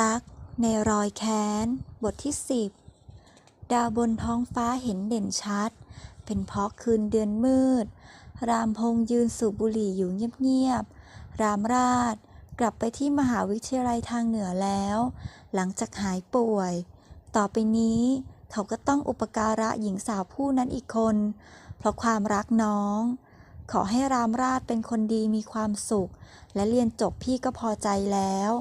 รักในรอยแค้น บทที่สิบดาวบนท้องฟ้าเห็นเด่นชัด เป็นเพราะคืนเดือนมืด รามพงยืนสูบบุหรี่อยู่เงียบๆ รามราชกลับไปที่มหาวิทยาลัยทางเหนือแล้ว หลังจากหายป่วย ต่อไปนี้เขาก็ต้องอุปการะหญิงสาวผู้นั้นอีกคน เพราะความรักน้อง ขอให้รามราชเป็นคนดีมีความสุข และเรียนจบพี่ก็พอใจแล้ว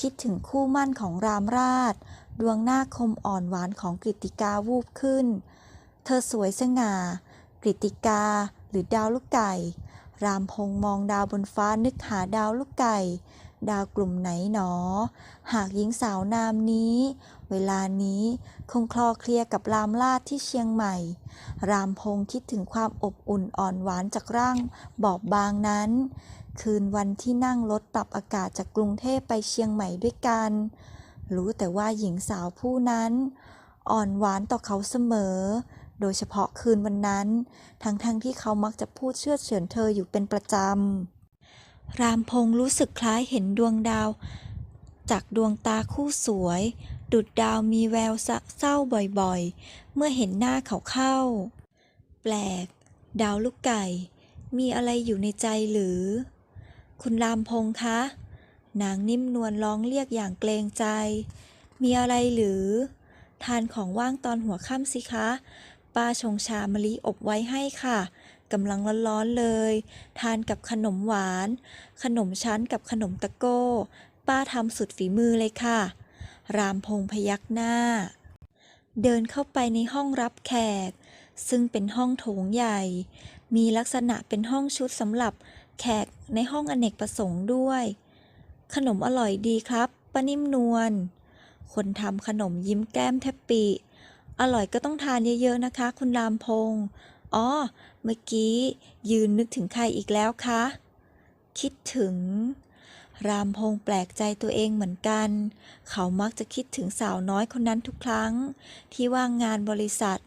คิดถึงคู่มั่นของรามราช ดวงหน้าคมอ่อนหวานของกฤติกาวูบขึ้น เธอสวยสง่ากฤติกา หรือดาวลูกไก่ รามพงษ์มองดาวบนฟ้านึกหาดาวลูกไก่ ดาวกลุ่มไหนหนอ หากหญิงสาวนามนี้ เวลานี้คงคลอเคลียกับรามลาดที่เชียงใหม่ รามพงษ์คิดถึงความอบอุ่นอ่อนหวานจากร่างบอบบางนั้น คืนวันที่นั่งรถปรับอากาศจากกรุงเทพไปเชียงใหม่ด้วยกัน รู้แต่ว่าหญิงสาวผู้นั้น อ่อนหวานต่อเขาเสมอ โดยเฉพาะคืนวันนั้น ทั้งๆทที่เขามักจะพูดเชื่อเฉือนเธออยู่เป็นประจำ รามพงษ์รู้สึกคล้ายเห็นดวงดาว จากดวงตาคู่สวย ดุดดาวมีแววเศร้าบ่อยๆ เมื่อเห็นหน้าเขาเข้า แปลก ดาวลูกไก่มีอะไรอยู่ในใจหรือ คุณรามพงษ์คะ นางนิ่มนวลร้องเรียกอย่างเกรงใจ มีอะไรหรือ ทานของว่างตอนหัวค่ำสิคะ ป้าชงชามะลิอบไว้ให้ค่ะกำลังร้อนๆเลย ทานกับขนมหวาน ขนมชั้นกับขนมตะโก้ ป้าทำสุดฝีมือเลยค่ะ รามพงษ์พยักหน้า เดินเข้าไปในห้องรับแขก ซึ่งเป็นห้องโถงใหญ่ มีลักษณะเป็นห้องชุดสำหรับ แขกในห้องอเนกประสงค์ด้วย ขนมอร่อยดีครับป้านิ่มนวล คนทำขนมยิ้มแก้มแทบปี อร่อยก็ต้องทานเยอะ ๆ นะคะ คุณรามพงษ์อ๋อ เมื่อกี้ ยืนนึกถึงใครอีกแล้วคะ คิดถึง รามพงษ์แปลกใจตัวเองเหมือนกัน เขามักจะคิดถึงสาวน้อยคนนั้นทุกครั้ง ที่ว่างงานบริษัท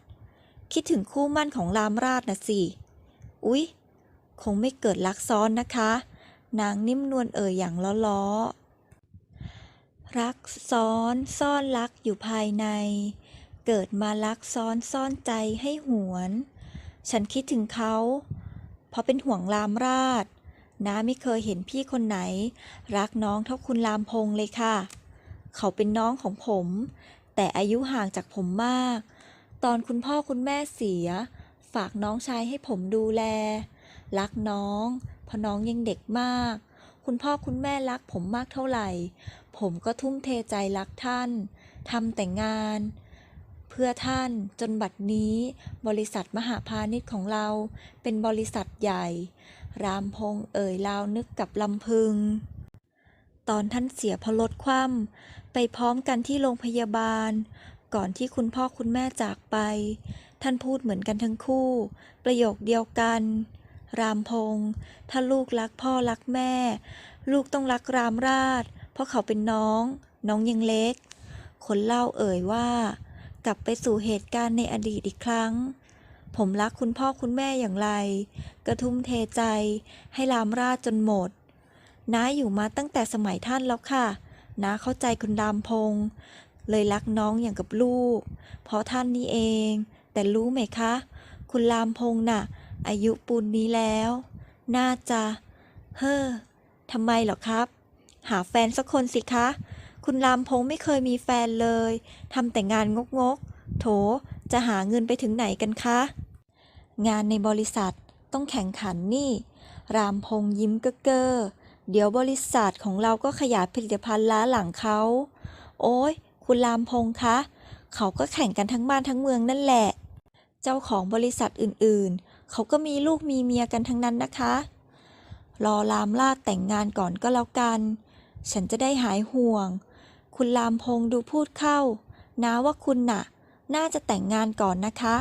คิดถึงคู่มั่นของรามราชนะสิ อุ๊ย คงไม่เกิดลักซ้อนนะคะ นางนิ่มนวลเอ่ยอย่างล้อๆ รักซ้อนซ่อนรักอยู่ภายใน เกิดมารักซ้อนซ่อนใจให้หวน ฉันคิดถึงเขา เพราะเป็นห่วงรามราชน้าไม่เคยเห็นพี่คนไหน รักน้องเท่าคุณรามพงษ์เลยค่ะ เขาเป็นน้องของผม แต่อายุห่างจากผมมาก ตอนคุณพ่อคุณแม่เสีย ฝากน้องชายให้ผมดูแล รักน้อง เพราะน้องยังเด็กมาก คุณพ่อคุณแม่รักผมมากเท่าไหร่ ผมก็ทุ่มเทใจรักท่านทำแต่งาน เพื่อท่านจนบัดนี้ บริษัทมหาพาณิชย์ของเราเป็นบริษัทใหญ่ รามพงเอ่ยลาวนึกกับลำพึง ตอนท่านเสียพราะรถคว่ำไปพร้อมกันที่โรงพยาบาล ก่อนที่คุณพ่อคุณแม่จากไป ท่านพูดเหมือนกันทั้งคู่ ประโยคเดียวกัน รามพงษ์ถ้าลูกรักพ่อรักแม่ ลูกต้องรักรามราช เพราะเขาเป็นน้อง น้องยังเล็ก คนเล่าเอ่ยว่า กลับไปสู่เหตุการณ์ในอดีตอีกครั้ง ผมรักคุณพ่อคุณแม่อย่างไร กระทุ่มเทใจ ให้รามราชจนหมด น้าอยู่มาตั้งแต่สมัยท่านแล้วค่ะ น้าเข้าใจคุณรามพงษ์เลยรักน้องอย่างกับลูก เพราะท่านนี่เอง แต่รู้ไหมคะ คุณรามพงษ์น่ะ อายุปูนนี้แล้ว น่าจะ เฮ้อทำไมเหรอครับ หาแฟนสักคนสิคะ คุณรามพงษ์ไม่เคยมีแฟนเลยทำแต่งานงกๆ โถ จะหาเงินไปถึงไหนกันคะ งานในบริษัทต้องแข่งขันนี่ รามพงษ์ยิ้มเก้อเก้อเดี๋ยวบริษัทของเราก็ขยายผลิตภัณฑ์ล้าหลังเขา โอ้ย คุณรามพงษ์คะ เขาก็แข่งกันทั้งบ้านทั้งเมืองนั่นแหละ เจ้าของบริษัทอื่น เขาก็มีลูกมีเมียกันทั้งนั้นนะคะ รอรามลาดแต่งงานก่อนก็แล้วกัน ฉันจะได้หายห่วง คุณรามพงษ์ดูพูดเข้า นะว่าคุณน่ะ น่าจะแต่งงานก่อนนะคะ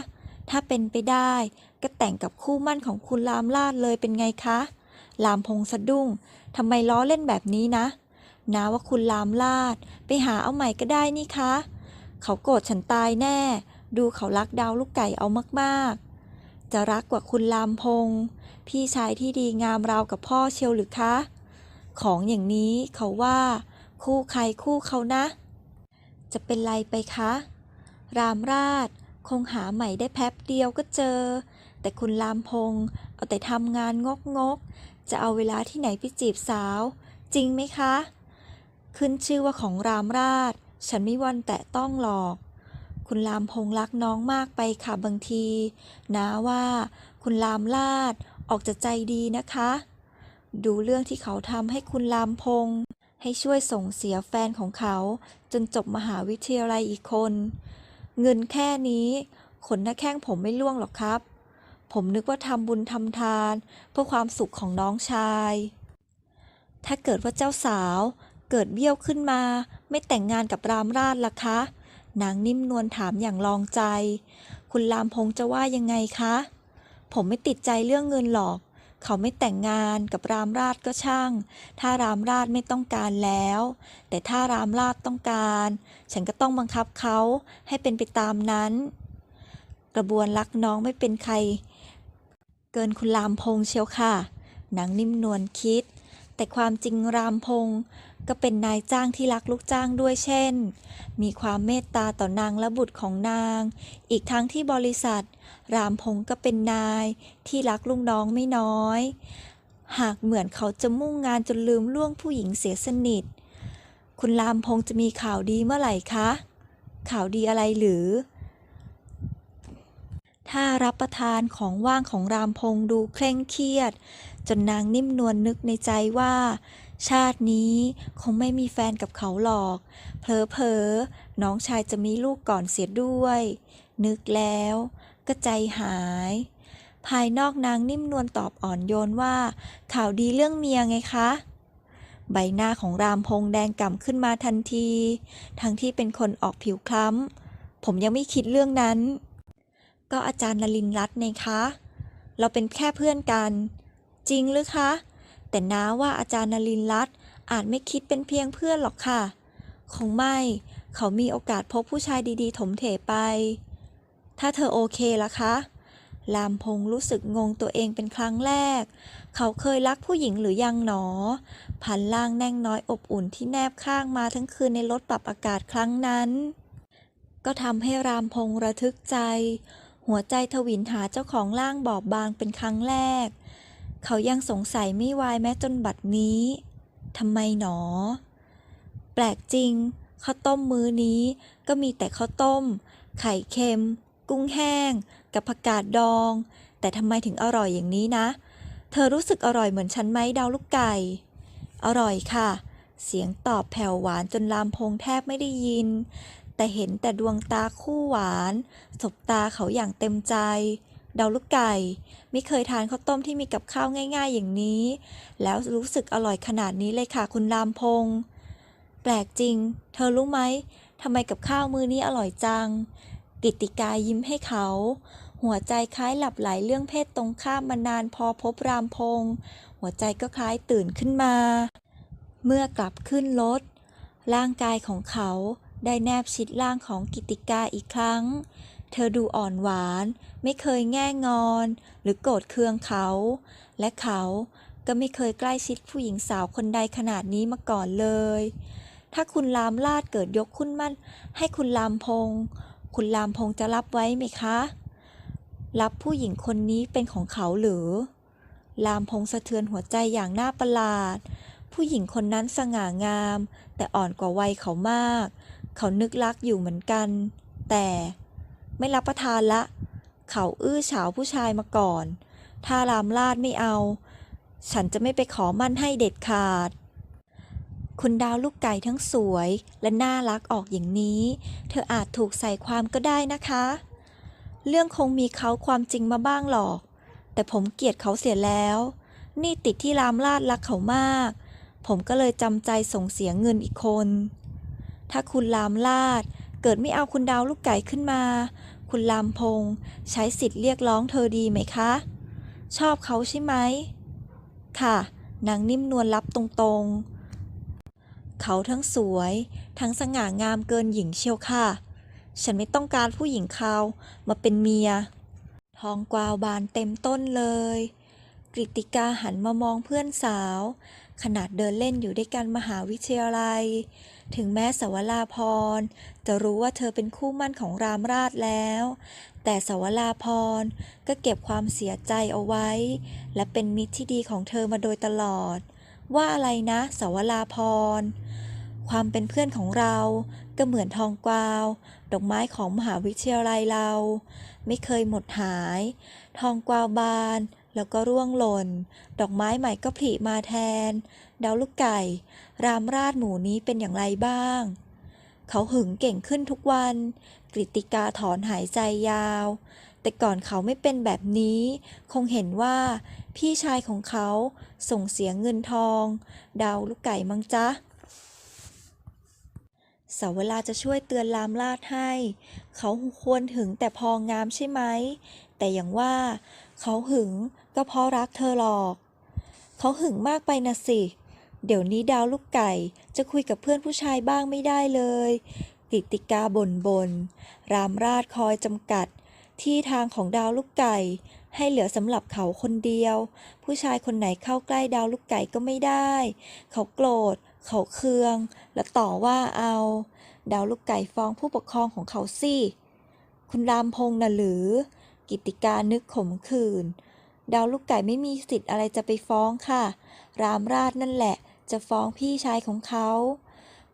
ถ้าเป็นไปได้ก็แต่งกับคู่มั่นของคุณรามลาดเลยเป็นไงคะรามพงษ์สะดุ้งทำไมล้อเล่นแบบนี้นะนาว่าคุณรามลาด ไปหาเอาใหม่ก็ได้นี่คะ เขาโกรธฉันตายแน่ ดูเขารักดาวลูกไก่เอามากๆ จะรักกว่าคุณรามพงษ์พี่ชายที่ดีงามราวกับพ่อเชียวหรือคะ ของอย่างนี้เขาว่า คู่ใครคู่เขานะ จะเป็นไรไปคะ รามราชคงหาใหม่ได้แป๊บเดียวก็เจอ แต่คุณรามพงษ์เอาแต่ทำงานงกงกจะเอาเวลาที่ไหนไปจีบสาว จริงไหมคะ ขึ้นชื่อว่าของรามราช ฉันไม่วันแตะต้องหรอก คุณรามพงษ์รักน้องมากไปค่ะบางทีนะว่าคุณรามราชออกจะใจดีนะคะ ดูเรื่องที่เขาทำให้คุณรามพงษ์ให้ช่วยส่งเสียแฟนของเขา จนจบมหาวิทยาลัยอีกคน เงินแค่นี้ขนหน้าแข้งผมไม่ล่วงหรอกครับ ผมนึกว่าทำบุญทำทาน เพื่อความสุขของน้องชาย ถ้าเกิดว่าเจ้าสาวเกิดเบี้ยวขึ้นมา ไม่แต่งงานกับรามราชล่ะคะ นางนิ่มนวลถามอย่างลองใจ คุณรามพงจะว่ายังไงคะ ผมไม่ติดใจเรื่องเงินหรอก เขาไม่แต่งงานกับรามราชก็ช่าง ถ้ารามราชไม่ต้องการแล้ว แต่ถ้ารามราชต้องการ ฉันก็ต้องบังคับเขาให้เป็นไปตามนั้น กระบวนรักน้องไม่เป็นใคร เกินคุณรามพงเชียวค่ะนางนิ่มนวลคิด แต่ความจริงรามพง ก็เป็นนายจ้างที่รักลูกจ้างด้วยเช่น มีความเมตตาต่อนางและบุตรของนาง อีกทั้งที่บริษัท รามพงษ์ก็เป็นนายที่รักลูกน้องไม่น้อย หากเหมือนเขาจะมุ่งงานจนลืมล่วงผู้หญิงเสียสนิท คุณรามพงษ์จะมีข่าวดีเมื่อไหร่คะ ข่าวดีอะไรหรือ ถ้ารับประทานของว่างของรามพงษ์ดูเคร่งเครียด จนนางนิ่มนวลนึกในใจว่า ชาตินี้คงไม่มีแฟนกับเขาหรอกเพลอเพอๆน้องชายจะมีลูกก่อนเสียด้วย นึกแล้วก็ใจหาย ภายนอกนางนิ่มนวลตอบอ่อนโยนว่า ข่าวดีเรื่องเมียไงคะใบหน้าของรามพงษ์แดงก่ำขึ้นมาทันที ทั้งที่เป็นคนออกผิวคล้ำ ผมยังไม่คิดเรื่องนั้น ก็อาจารย์นลินรัตน์ไงคะ เราเป็นแค่เพื่อนกัน จริงหรือคะ แต่น้าว่าอาจารย์นลินรัตน์อาจไม่คิดเป็นเพียงเพื่อนหรอกค่ะ คงไม่ เขามีโอกาสพบผู้ชายดีๆ ถมเถไป ถ้าเธอโอเคละคะ ลามพงษ์รู้สึกงงตัวเองเป็นครั้งแรก เขาเคยรักผู้หญิงหรือยังหนอพันล่างแน่งน้อยอบอุ่นที่แนบข้างมาทั้งคืนในรถปรับอากาศครั้งนั้น ก็ทำให้รามพงษ์ระทึกใจ หัวใจทวินหาเจ้าของร่างบอบบางเป็นครั้งแรก เขายังสงสัยไม่วายแม้จนบัดนี้ทำไมหนอ แปลกจริงข้าวต้มมื้อนี้ก็มีแต่ข้าวต้ม ไข่เค็ม กุ้งแห้ง กับผักกาดดอง แต่ทำไมถึงอร่อยอย่างนี้นะ เธอรู้สึกอร่อยเหมือนฉันไหมดาวลูกไก่ อร่อยค่ะ เสียงตอบแผ่วหวานจนลามพงแทบไม่ได้ยิน แต่เห็นแต่ดวงตาคู่หวาน สบตาเขาอย่างเต็มใจ เดาลูกไก่ ไม่เคยทานข้าวต้มที่มีกับข้าวง่าย ๆ อย่างนี้ แล้วรู้สึกอร่อยขนาดนี้เลยค่ะคุณรามพงษ์แปลกจริง เธอรู้ไหมทำไมกับข้าวมื้อนี้อร่อยจัง กิตติกายิ้มให้เขา หัวใจคล้ายหลับไหลเรื่องเพศตรงข้ามมานานพอพบรามพงษ์หัวใจก็คล้ายตื่นขึ้นมา เมื่อกลับขึ้นรถร่างกายของเขา ได้แนบชิดร่างของกิติกาอีกครั้ง เธอดูอ่อนหวาน ไม่เคยแง่งอน หรือโกรธเคืองเขา และเขาก็ไม่เคยใกล้ชิดผู้หญิงสาวคนใดขนาดนี้มาก่อนเลย ถ้าคุณลามลาดเกิดยกขึ้นมั่น ให้คุณลามพงษ์คุณลามพงษ์จะรับไว้ไหมคะ รับผู้หญิงคนนี้เป็นของเขาหรือ ลามพงษ์สะเทือนหัวใจอย่างน่าประหลาด ผู้หญิงคนนั้นสง่างาม แต่อ่อนกว่าวัยเขามาก เขานึกรักอยู่เหมือนกัน แต่ไม่รับประทานละ เขาอื้อฉาวผู้ชายมาก่อน ถ้ารามลาดไม่เอา ฉันจะไม่ไปขอมั่นให้เด็ดขาด คุณดาวลูกไก่ทั้งสวยและน่ารักออกอย่างนี้ เธออาจถูกใส่ความก็ได้นะคะ เรื่องคงมีเขาความจริงมาบ้างหรอก แต่ผมเกลียดเขาเสียแล้ว นี่ติดที่รามลาดรักเขามาก ผมก็เลยจำใจส่งเสียเงินอีกคน ถ้าคุณรามลาด เกิดไม่เอาคุณดาวลูกไก่ขึ้นมา คุณรามพงษ์ใช้สิทธิ์เรียกร้องเธอดีไหมคะ ชอบเขาใช่ไหม ค่ะ นางนิ่มนวลรับตรงๆ เขาทั้งสวย ทั้งสง่างามเกินหญิงเชียวค่ะ ฉันไม่ต้องการผู้หญิงเขามาเป็นเมีย ทองกวาวบานเต็มต้นเลยกริติกาหันมามองเพื่อนสาว ขนาดเดินเล่นอยู่ด้วยกันมหาวิทยาลัย ถึงแม้สวราพร จะรู้ว่าเธอเป็นคู่มั่นของรามราชแล้ว แต่สวราพรก็เก็บความเสียใจเอาไว้ และเป็นมิตรที่ดีของเธอมาโดยตลอด ว่าอะไรนะสวราพร ความเป็นเพื่อนของเราก็เหมือนทองกวาว ดอกไม้ของมหาวิทยาลัยเรา ไม่เคยหมดหาย ทองกวาวบาน แล้วก็ร่วงหล่น ดอกไม้ใหม่ก็ผลิมาแทน ดาวลูกไก่ รามราชหมู่นี้เป็นอย่างไรบ้าง เขาหึงเก่งขึ้นทุกวัน กริติกาถอนหายใจยาว แต่ก่อนเขาไม่เป็นแบบนี้ คงเห็นว่า พี่ชายของเขาส่งเสียเงินทอง ดาวลูกไก่มั้งจ๊ะ สาวลาจะช่วยเตือนลามลาดให้ เขาควรหึงแต่พองามใช่ไหม แต่อย่างว่า เขาหึงก็เพราะรักเธอหรอก เขาหึงมากไปนะสิ เดี๋ยวนี้ดาวลูกไก่จะคุยกับเพื่อนผู้ชายบ้างไม่ได้เลยกิติกาบ่นบน รามราชคอยจำกัด ที่ทางของดาวลูกไก่ ให้เหลือสำหรับเขาคนเดียว ผู้ชายคนไหนเข้าใกล้ดาวลูกไก่ก็ไม่ได้ เขาโกรธ เขาเคือง และต่อว่าเอา ดาวลูกไก่ฟ้องผู้ปกครองของเขาสิ คุณรามพงษ์น่ะหรือ กิติการนึกขมขื่น ดาวลูกไก่ไม่มีสิทธิ์อะไรจะไปฟ้องค่ะ รามราชนั่นแหละ จะฟ้องพี่ชายของเขา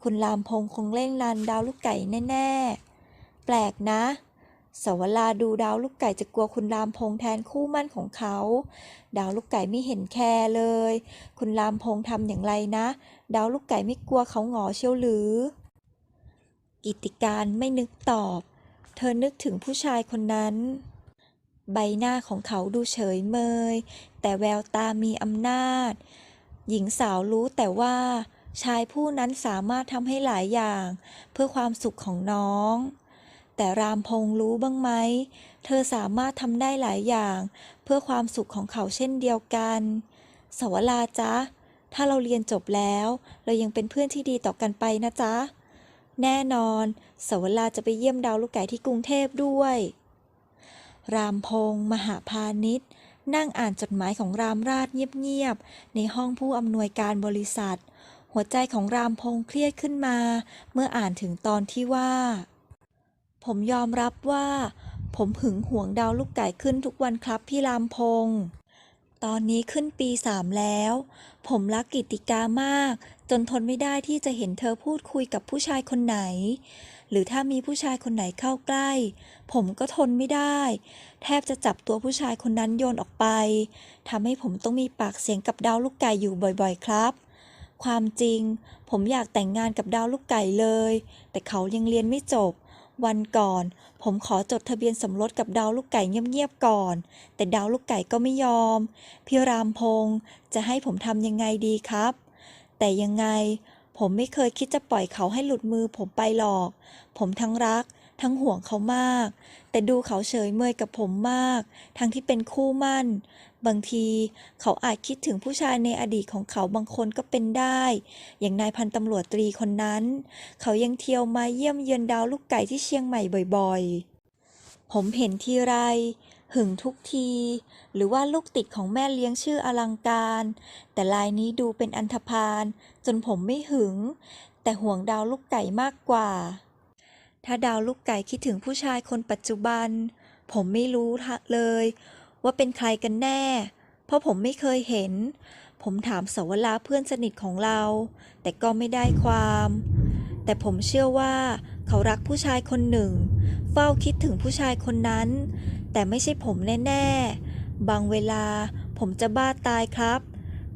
คุณรามพงษ์คงเล่นลันดาวลูกไก่แน่ ๆ แปลกนะ สวราดูดาวลูกไก่จะกลัวคุณรามพงษ์แทนคู่มั่นของเขา ดาวลูกไก่ไม่เห็นแคร์เลย คุณรามพงษ์ทำอย่างไรนะ ดาวลูกไก่ไม่กลัวเขาหงอเชียวหรือ กิติการไม่นึกตอบ เธอนึกถึงผู้ชายคนนั้น ใบหน้าของเขาดูเฉยเมย แต่แววตามีอำนาจ หญิงสาวรู้แต่ว่า ชายผู้นั้นสามารถทำให้หลายอย่าง เพื่อความสุขของน้อง แต่รามพงรู้บ้างไหม เธอสามารถทำได้หลายอย่าง เพื่อความสุขของเขาเช่นเดียวกัน สวราจ๊ะ ถ้าเราเรียนจบแล้ว เรายังเป็นเพื่อนที่ดีต่อกันไปนะจ๊ะ แน่นอน สวราจะไปเยี่ยมดาวลูกไก่ที่กรุงเทพด้วย รามพงมหาพาณิชย์นั่งอ่านจดหมายของรามราชเงียบๆ ในห้องผู้อำนวยการบริษัท หัวใจของรามพงเครียดขึ้นมา เมื่ออ่านถึงตอนที่ว่า ผมยอมรับว่า ผมหึงหวงดาวลูกไก่ขึ้นทุกวันครับพี่รามพงษ์ตอนนี้ขึ้นปีสามแล้ว ผมรักกิติกามาก จนทนไม่ได้ที่จะเห็นเธอพูดคุยกับผู้ชายคนไหน หรือถ้ามีผู้ชายคนไหนเข้าใกล้ ผมก็ทนไม่ได้ แทบจะจับตัวผู้ชายคนนั้นโยนออกไปทำให้ผมต้องมีปากเสียงกับดาวลูกไก่อยู่บ่อยๆ ครับ ความจริง ผมอยากแต่งงานกับดาวลูกไก่เลย แต่เขายังเรียนไม่จบ วันก่อน ผมขอจดทะเบียนสมรสกับดาวลูกไก่เงียบๆก่อน แต่ดาวลูกไก่ก็ไม่ยอม พี่รามพงศ์จะให้ผมทำยังไงดีครับ แต่ยังไง ผมไม่เคยคิดจะปล่อยเขาให้หลุดมือผมไปหรอก ผมทั้งรัก ทั้งห่วงเขามาก แต่ดูเขาเฉยเมยกับผมมาก ทั้งที่เป็นคู่มั่น บางทีเขาอาจคิดถึงผู้ชายในอดีตของเขาบางคนก็เป็นได้ อย่างนายพันตำรวจตรีคนนั้น เขายังเที่ยวมาเยี่ยมเยือนดาวลูกไก่ที่เชียงใหม่บ่อยๆ ผมเห็นทีไรหึงทุกที หรือว่าลูกติดของแม่เลี้ยงชื่ออลังการ แต่ลายนี้ดูเป็นอันธพาลจนผมไม่หึง แต่ห่วงดาวลูกไก่มากกว่า ถ้าดาวลูกไก่คิดถึงผู้ชายคนปัจจุบัน ผมไม่รู้เลย ว่าเป็นใครกันแน่ เพราะผมไม่เคยเห็น ผมถามสวราเพื่อนสนิทของเรา แต่ก็ไม่ได้ความ แต่ผมเชื่อว่า เขารักผู้ชายคนหนึ่ง เฝ้าคิดถึงผู้ชายคนนั้น แต่ไม่ใช่ผมแน่ๆ บางเวลาผมจะบ้าตายครับ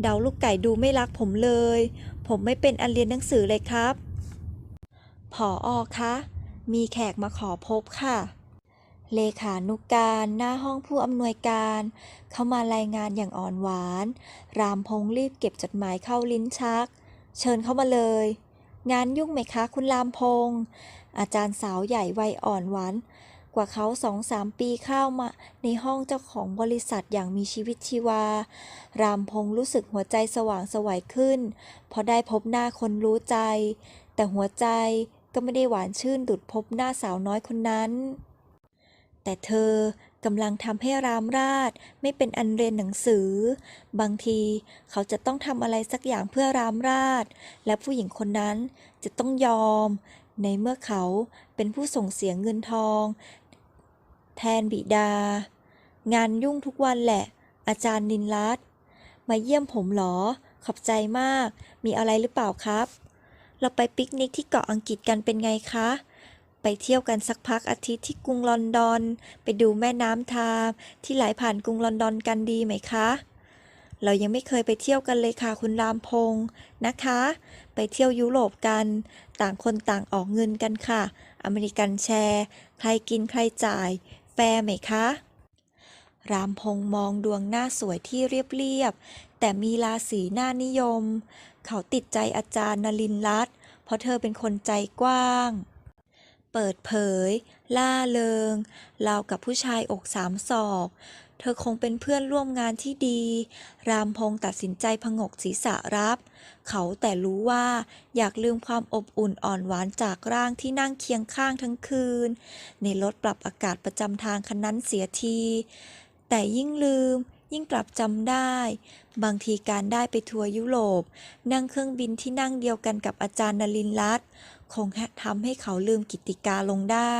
ดาวลูกไก่ดูไม่รักผมเลย ผมไม่เป็นอันเรียนหนังสือเลยครับผออคะ มีแขกมาขอพบค่ะ เลขานุกการหน้าห้องผู้อำนวยการ เข้ามารายงานอย่างอ่อนหวาน รามพงษ์รีบเก็บจดหมายเข้าลิ้นชัก เชิญเข้ามาเลย งานยุ่งไหมคะคุณรามพงษ์อาจารย์สาวใหญ่วัยอ่อนหวานกว่าเขาสองสามปีเข้ามา ในห้องเจ้าของบริษัทอย่างมีชีวิตชีวา รามพงษ์รู้สึกหัวใจสว่างสวัยขึ้นเพราะได้พบหน้าคนรู้ใจ แต่หัวใจ ก็ไม่ได้หวานชื่นดุดพบหน้าสาวน้อยคนนั้น แต่เธอกำลังทำให้รามราชไม่เป็นอันเรียนหนังสือ บางทีเขาจะต้องทำอะไรสักอย่างเพื่อรามราช และผู้หญิงคนนั้นจะต้องยอม ในเมื่อเขาเป็นผู้ส่งเสียงเงินทอง แทนบิดา งานยุ่งทุกวันแหละ อาจารย์นินรัตน์มาเยี่ยมผมหรอ ขอบใจมาก มีอะไรหรือเปล่าครับ เราไปปิกนิกที่เกาะอังกฤษกันเป็นไงคะ ไปเที่ยวกันสักพักอาทิตย์ที่กรุงลอนดอน ไปดูแม่น้ำทาที่ไหลผ่านกรุงลอนดอนกันดีไหมคะ เรายังไม่เคยไปเที่ยวกันเลยค่ะคุณรามพงษ์นะคะ ไปเที่ยวยุโรปกัน ต่างคนต่างออกเงินกันค่ะ อเมริกันแชร์ ใครกินใครจ่าย แฟร์ไหมคะรามพงษ์มองดวงหน้าสวยที่เรียบๆ แต่มีราศีหน้านิยม เขาติดใจอาจารย์นลินรัตน์เพราะเธอเป็นคนใจกว้าง เปิดเผย ล่าเริงราวกับผู้ชายอกสามศอก เธอคงเป็นเพื่อนร่วมงานที่ดี รามพงตัดสินใจผงกศีรษะรับ เขาแต่รู้ว่าอยากลืมความอบอุ่นอ่อนหวานจากร่างที่นั่งเคียงข้างทั้งคืน ในรถปรับอากาศประจำทางคันนั้นเสียที แต่ยิ่งลืม ยิ่งกลับจำได้ บางทีการได้ไปทัวร์ยุโรป นั่งเครื่องบินที่นั่งเดียวกันกับอาจารย์นลินรัตคงทำให้เขาลืมกิติกาลงได้